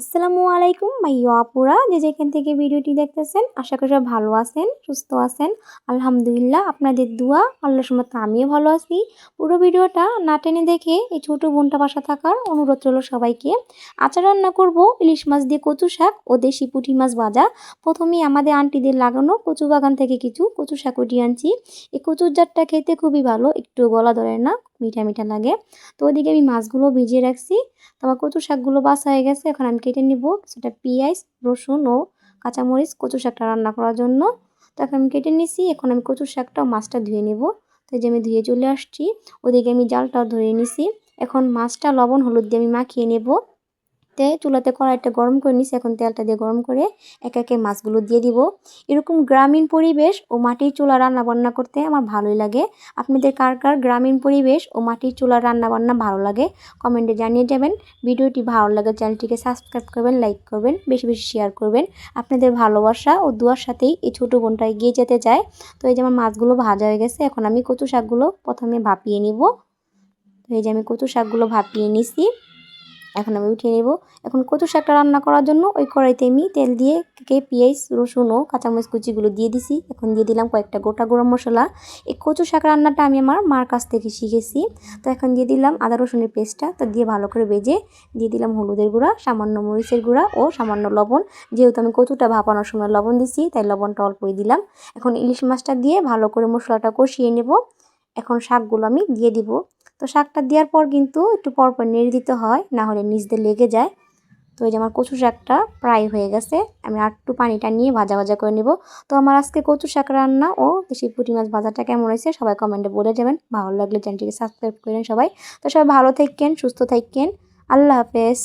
আসসালামু আলাইকুম মাইয়া আপুরা। যে যেখান থেকে ভিডিওটি দেখতেছেন, আশা করি সব ভালো আছেন, সুস্থ আছেন। আলহামদুলিল্লাহ, আপনাদের দোয়া আল্লাহ সময় আমিও ভালো আছি। পুরো ভিডিওটা না টেনে দেখে এই ছোটো বোনটা বাসা থাকার অনুরোধ রইল সবাইকে। আচার রান্না করব, ইলিশ মাছ দিয়ে কচু শাক ও দেশি পুঁটি মাছ ভাজা। প্রথমেই আমাদের আন্টিদের লাগানো কচু বাগান থেকে কিছু কচু শাক উঠিয়ে আনছি। এই কচুর জাতটা খেতে খুবই ভালো, একটু গলা ধরে না। মিঠা মিঠা লাগে। তো ওদিকে আমি মাছগুলো ভিজিয়ে রাখছি। তোমার কচু শাকগুলো বাসা হয়ে গেছে। এখন আমি কেটে নিব সেটা পেঁয়াজ, রসুন ও কাঁচামরিচ কচু শাকটা রান্না করার জন্য। তো এখন আমি কেটে নিছি। এখন আমি কচু শাকটা মাছটা ধুয়ে নেব। তো যে আমি ধুয়ে চলে আসছি। ওদিকে আমি জালটা ধরে নিছি। এখন মাছটা লবণ, হলুদ দিয়ে আমি মাখিয়ে নেব। তে চুলাতে কড়াইটা গরম করে নিছি, এখন তেলটা দিয়ে গরম করে একে একে মাছগুলো দিয়ে দিব। এরকম গ্রামীণ পরিবেশ ও মাটির চুলা রান্না বান্না করতে আমার ভালোই লাগে। আপনাদের কার কার গ্রামীণ পরিবেশ ও মাটির চুলা রান্না বান্না ভালো লাগে, কমেন্টে জানিয়ে যাবেন। ভিডিওটি ভালো লাগে চ্যানেলটিকে সাবস্ক্রাইব করবেন, লাইক করবেন, বেশি বেশি শেয়ার করবেন। আপনাদের ভালোবাসা ও দুয়ার সাথেই এই ছোটো বোনটা এগিয়ে যেতে চায়। তো এই যে আমার মাছগুলো ভাজা হয়ে গেছে, এখন আমি কচু শাকগুলো প্রথমে ভাপিয়ে নিব। তো এই যে আমি কচু শাকগুলো ভাপিয়ে নিছি। এখন আমি উঠিয়ে নেব। এখন কচু শাকটা রান্না করার জন্য ওই কড়াইতে আমি তেল দিয়ে কে পেঁয়াজ, রসুন ও কাঁচামরিচ কুচিগুলো দিয়ে দিছি। এখন দিয়ে দিলাম কয়েকটা গোটা গরম মশলা। এই কচু শাক রান্নাটা আমি আমার মার কাছ থেকে শিখেছি। তো এখন দিয়ে দিলাম আদা রসুনের পেস্টটা। তো দিয়ে ভালো করে বেজে দিয়ে দিলাম হলুদের গুঁড়া, সামান্য মরিচের গুঁড়া ও সামান্য লবণ। যেহেতু আমি কচুটা ভাপানোর সময় লবণ দিছি, তাই লবণটা অল্পই দিলাম। এখন ইলিশ মাছটা দিয়ে ভালো করে মশলাটা কষিয়ে নেব। এখন শাকগুলো আমি দিয়ে দিব। তো শাকটা দেওয়ার পর কিন্তু একটু পরপর নেড়ে দিতে হয়, না হলে নিচ দিয়ে লেগে যায়। তো এই যে আমার কচু শাকটা প্রায় হয়ে গেছে, আমি একটু পানিটা নিয়ে ভাজা ভাজা করে নেব। তো আমার আজকে কচু শাক রান্না ও দেশি পুঁটি মাছ ভাজাটা কেমন হয়েছে সবাই কমেন্টে বলে যাবেন। ভালো লাগলে চ্যানেলটিকে সাবস্ক্রাইব করেন সবাই। তো সবাই ভালো থাকেন, সুস্থ থাকেন। আল্লাহ হাফেজ।